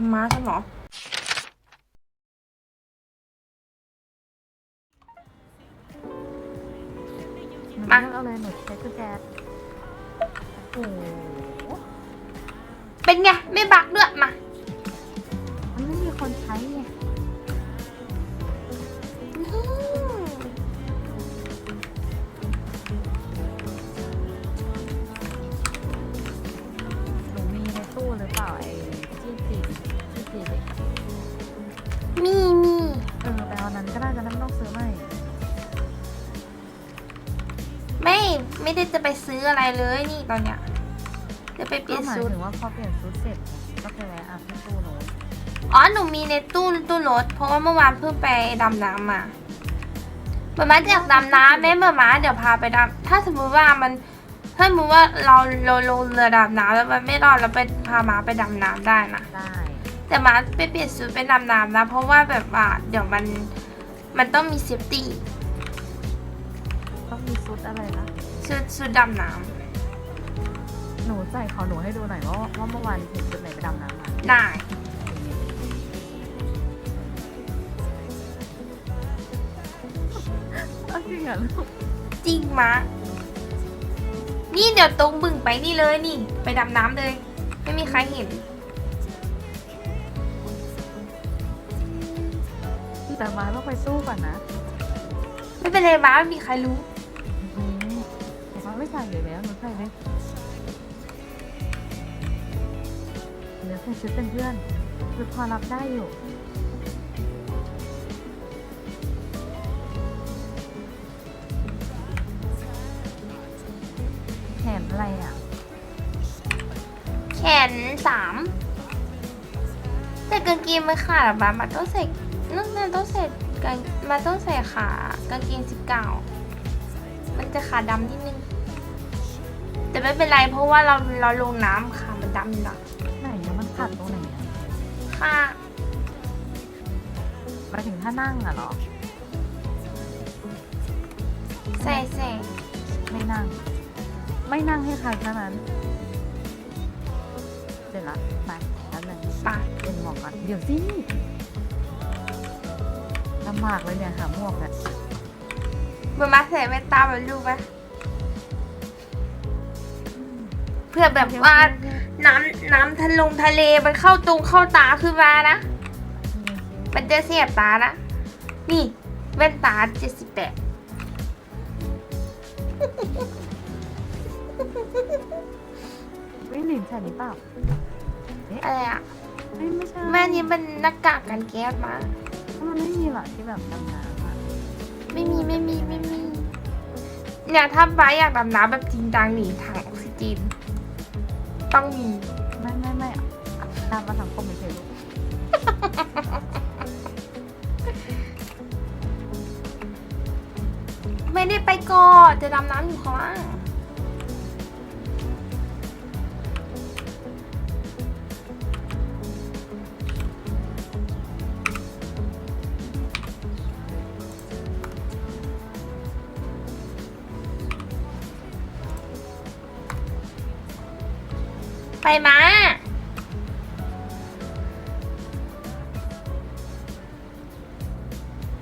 ทำม้าฉันเหรอหนูมาเลือกเอาเลยหนูใช้กุญแจโอ้โหเป็นไง ไม่บักด้วยมา มันไม่มีคนใช้ไง ไม่ได้จะไปซื้ออะไรเลยนี่ตอนเนี้ยจะไปเปลี่ก็ยนหมายชุด ถึงว่าพอเปลี่ยนชุดเสร็จก็ไปแวะอาบที่ตู้หนูอ๋อ หนูมีในตู้ตู้รถ เพราะว่าเมื่อวานเพิ่งไปดำน้ำมาเมื่อมาอยากดำน้ำไหมเมื่อมาเดี๋ยวพาไปดำ ถ้าสมมุติว่ามันถ้าสมมติว่าเราเราลงเรือดำน้ำแล้วมันไม่รอดเราไปพามาไปดำน้ำได้นะได้แต่มาไปเปลี่ยนชุดไปดำน้ำนะ เพราะว่าแบบว่าเดี๋ยวมันมันต้องมีเซฟตี้ต้องมีชุดอะไรนะ ชุดชุดดำน้หนูใส่ขอหนูให้ดูหน่อยว่าว่าเมื่อวานเห็นชุดไหนไปดำน้ำมาำได้เอาจริงเหรอลูกจริงมะ นี่เดี๋ยวตรงบึงไปนี่เลยนี่ ไปดำน้ำเลย ไม่มีใครเห็น แต่มาต้องไปสู้ก่อนนะ ไม่เป็นไรบ้าไม่มีใครรู้ ส่อยู่แล้วหนูใส่เลยเดี๋ยวใส่ชุดเป็นเพื่อนคือพอรับได้อยู่แขนอะไรอะ แขนสามแต่กางเกงมันขาดอะบ้ามันต้องใส่นั่นมันต้องใส่กางมันต้องใส่ขากางเกงสิบเก้ามันจะขาดำนิดนึง แต่ไม่เป็นไรเพราะว่าเราเราลงน้ำขามันดำอยู่แล้วไหนเนี่ยมันขัดตรงไหนอะค่ะหมายถึงถ้านั่งอะเหรอ ใส่ใส่ไม่นั่ง ไม่นั่งให้ใครเท่านั้นเสร็จละไปแล้วหนึ่งปะเป็นหมวกก่อนเดี๋ยวสิลำบากเลยเนี่ยหาหมวกเนี่ยเบอร์มาใส่แว่นตาแบบลูกไหม เพื่อแบบว่าน้ำน้ำทะลงทะเลมันเข้าตรงเข้าตาขึ้นมานะ มันจะเสียบตานะ นี่แว่นตาเจ็ดสิบแปดวิหลินใส่นี่เปล่าอะไรอะไม่ไม่ใช่แม่นี้มันหน้ากากกันแก๊สมามันไม่มีหรอกที่แบบดำน้ำอะไม่มีไม่มีไม่มีเนี่ยถ้าบ้าอยากดำน้ำแบบจริงจังหนีถังออกซิเจน ต้องมี ไม่ไม่ไม่อะดำมาสังคมเฉยๆ ไม่ได้ไปก่อนจะดำน้ำอยู่ข้างล่าง ไปมา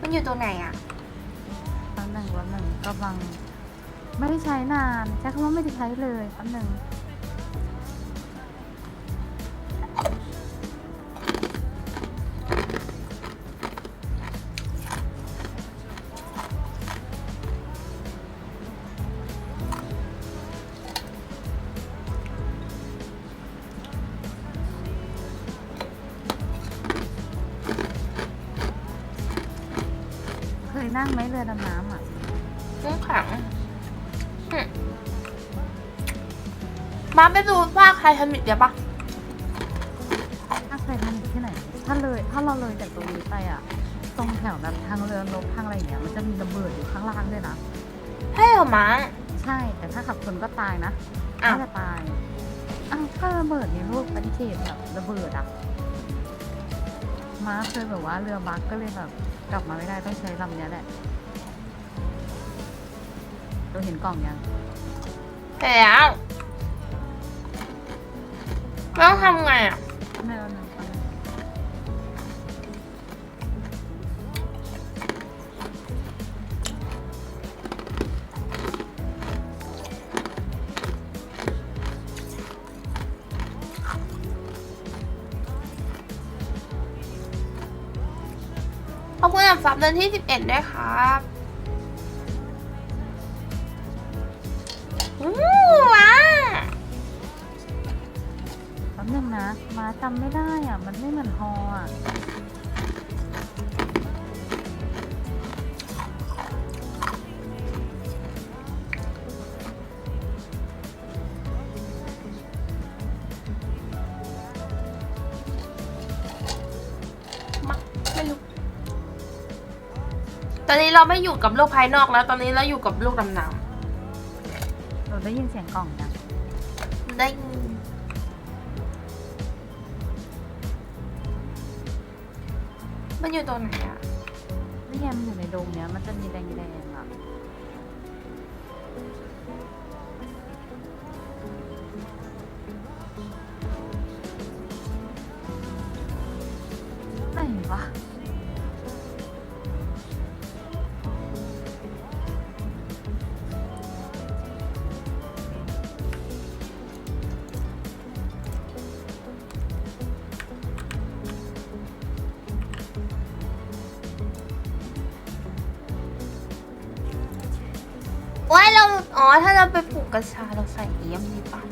มันอยู่ตรงไหนอะแป๊บหนึ่งแป๊บหนึ่งกำลัง ไม่ได้ใช้นาน ใช้คำว่าไม่ได้ใช้เลยแป๊บหนึ่ง ยนั่งไหมเรือดำน้ำอะน้ำแข็งอืมมาไปดูว่าใครทำผิดเดี๋ยวปะถ้าเคยทำอยู่ที่ไหน ถ้าเลยถ้าเราเลยจากตรงนี้ไปอะ ตรงแถวแบบทางเรือลบทางอะไรอย่างเงี้ย มันจะมีระเบิดอยู่ข้างล่างด้วยนะ ให้เหรอมาใช่ แต่ถ้าขับชนก็ตายนะอ้าวน่าจะตาย อ้าวถ้าระเบิดเนี่ยลูกเป็นเขตแบบระเบิดอะ ม้าเคยแบบว่าเรือบักก็เลยแบบกลับมาไม่ได้ต้องใช้ลำเนี้ยแหละเราเห็นกล่องยังแล้วแล้วทำไงอะไม่แล้วหนึ่ง อบคุณสำหรับซับเดือนที่สิบเอ็ดด้วยครับอู้ว้าแป๊บนึงนะ มาจำไม่ได้อะ มันไม่เหมือนฮออะ ตอนนี้เราไม่อยู่กับโลกภายนอกแล้ว ตอนนี้เราอยู่กับโลกดำน้เราได้ยินเสียงกล่องยังำได้ยินมันอยู่ตรงไหนอะ นี่ไงมันอยู่ในโดมเนี้ยมันจะมีแดงๆอะ ว้ายเรา อ๋อ ถ้าเราไปปลูกกระชาเราใส่เอี้ยมดีป่ะ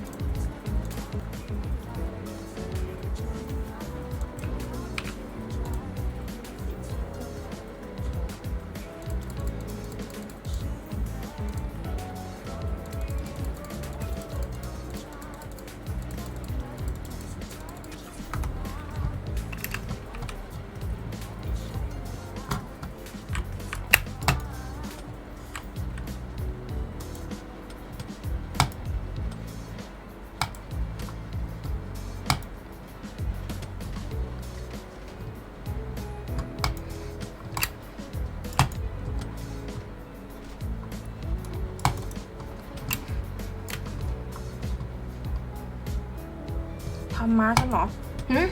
ทำม้าฉันเหรอหืม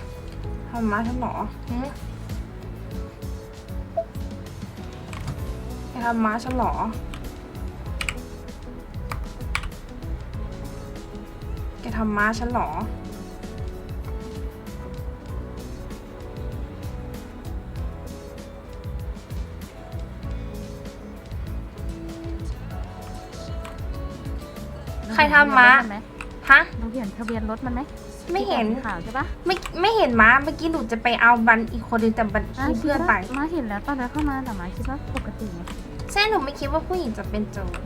ทำม้าฉันเหรอหืมแกทำม้าฉันเหรอแกทำม้าฉันเหรอ ใครทำม้า ฮะ เราเห็นทะเบียนรถมันไหม ไม่เห็นสีขาวใช่ปะไม่ไม่เห็นม้าเมื่อกี้หนูจะไปเอาบันอีกคนนึงแต่บันอะที่เพื่อนไปคิดว่ามาเห็นแล้วตอนเดินเข้ามาแต่มาคิดว่าปกติไงใช่หนูไม่คิดว่าผู้หญิงจะเป็นโจร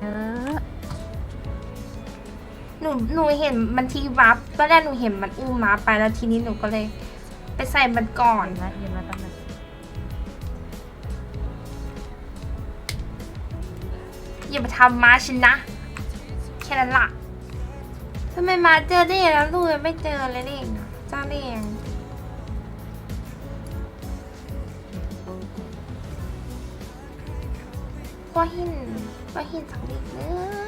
เออหนูหนูเห็นมันทีวับตอนแรกหนูเห็นมันอุ้มม้าไปแล้วทีนี้หนูก็เลย ไปใส่มันก่อน เห็นแล้วเห็นแล้วตอนนั้นอย่าไปทำม้าฉันนะ แค่นั้นละ ทำไมมาเจอได้แล้วลูกยังไม่เจอเลยนี่เจ้าได้เองก็เหินก็เหินสักนิดนึง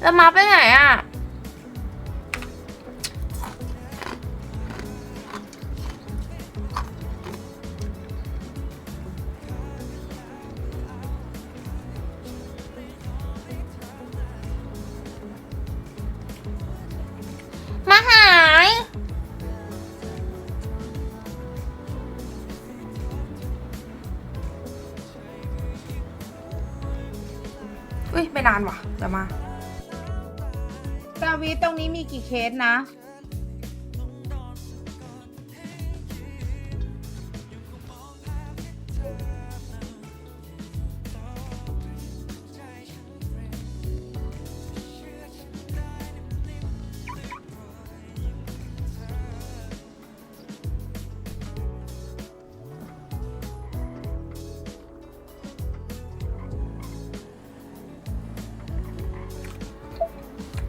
แล้วมาไปไหนอะ มาหาย อุ้ยไม่นานว่ะเดี๋ยวมา วิตรงนี้มีกี่เคสนะ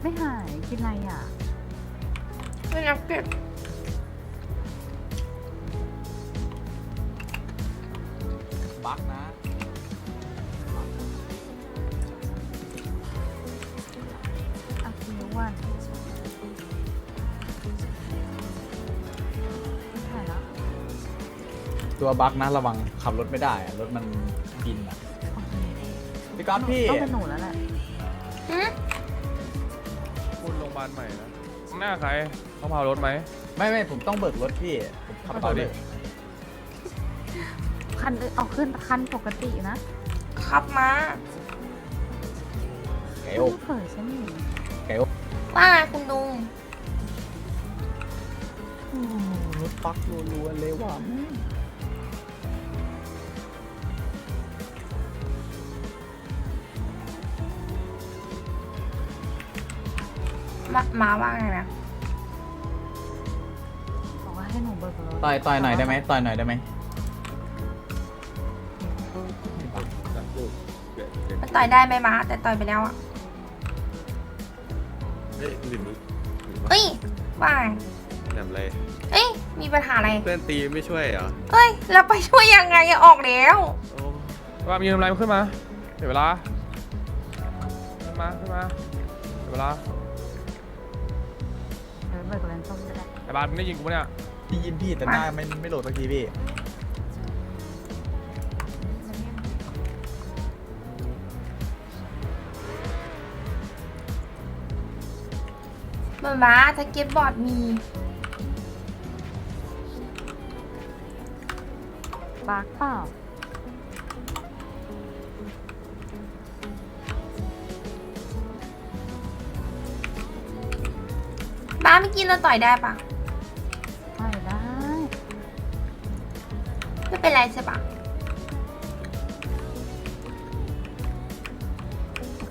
ไม่หายกินอะไรอะไม่นับเก็บบักนะอาคิววันหายแล้วตัวบักนะระวังขับรถไม่ได้อะรถมันบินอะโอเคพี่ก๊อตพี่ต้องเป็นหนูแล้วแหละ หืมคุณโรงพยา บาลใหม่นะข้างหน้าใครเขาเผารถไหม ไม่ไม่ผมต้องเบิกรถพี่ ผมขับต่อเลยคันเอ้ยเอาขึ้นคันปกตินะขับมาไก่ไม่อกเผยใช่ไหมไก่อกว่าไงคุณลุงอู้รถปักรัวๆเลยว่ะ มามาว่าไงนะบอกว่าให้หนูเบิกรถต่อยต่อยหน่อยได้ไหมต่อยหน่อยได้ไหมมันต่อยได้ไหมมาแต่ต่อยไปแล้วอะเฮ้ยหลิมเอ้ยว่าไงแหนมอะไรเอ้ยมีปัญหาอะไรเพื่อนตีไม่ช่วยเหรอเอ้ยเราไปช่วยยังไงอะออกแล้วโอ้ว่ามีทำอะไรขึ้นมาเดี๋ยวเวลาขึ้นมาขึ้นมาเดี๋ยวเวลา ได้ไอ้บาสมึงได้ยินกูปะเนี่ยพี่ยินพี่แต่หน้าไม่ไม่โหลดสักทีพี่มามาสเก็ตบอร์ดมีบาร์กเปล่า เมื่อกี้เราต่อยได้ปะไม่ได้ ไม่เป็นไรใช่ปะ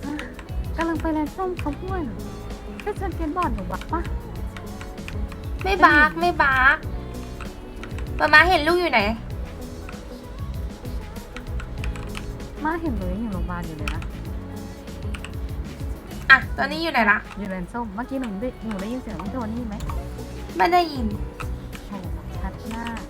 อะกำลังไปแลนส้มเขาพูดก็เชิญเกนบอร์ดหนูบักปะไม่บาร์กไม่บาร์กมามาเห็นลูกอยู่ไหน มาเห็นเลยอยู่โรงพยาบาลอยู่เลยนะ อะตอนนี้อยู่ไหนละอยู่ในส้มเมื่อกี้หนูได้หนูได้ยินเสียงพี่โทนี่ไหมไม่ได้ยินโหชัดมาก